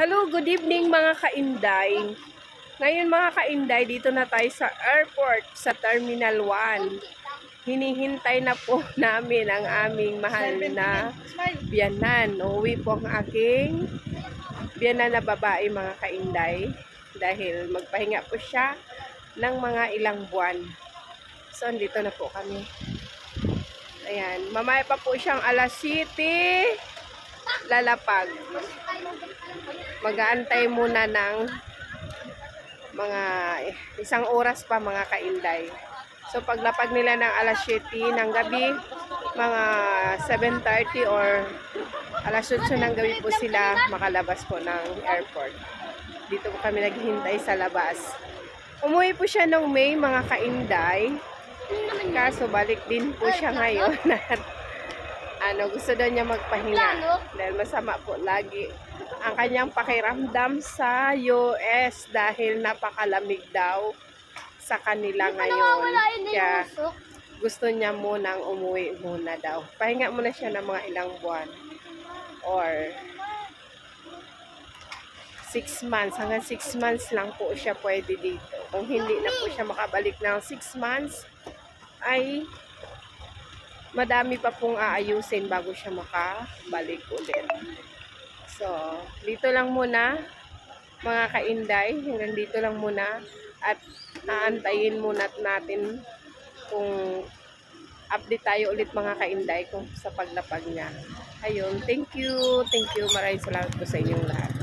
Hello, good evening mga kainday. Ngayon mga kainday, dito na tayo sa airport sa Terminal 1. Hinihintay na po namin ang aming mahal na biyanan. Uuwi po ang aking biyanan na babae mga kainday dahil magpahinga po siya ng mga ilang buwan. So, andito na po kami. Ayan, mamaya pa po siyang alas 7 lalapag. Mag-aantay muna ng mga isang oras pa mga kainday. So paglapag nila ng alas 7 ng gabi, mga 7.30 or alas 8 ng gabi po sila makalabas po ng airport. Dito po kami naghihintay sa labas. Umuwi po siya nung May mga kainday. Kaso balik din po siya ngayon. At ano, gusto daw niya magpahinga. Dahil masama po lagi ang kanyang pakiramdam sa US dahil napakalamig daw sa kanila ngayon. Kaya gusto niya munang umuwi muna daw. Pahinga muna siya ng mga ilang buwan. Or 6 months. Hanggang 6 months lang po siya pwede dito. Kung hindi na po siya makabalik ng 6 months, ay madami pa pong aayusin bago siya makabalik ulit. So, dito lang muna mga kainday, hanggang dito lang muna at aantayin muna natin kung update tayo ulit mga kainday kung sa paglapag niya. Ayun, thank you, thank you, maraming salamat po sa inyong lahat.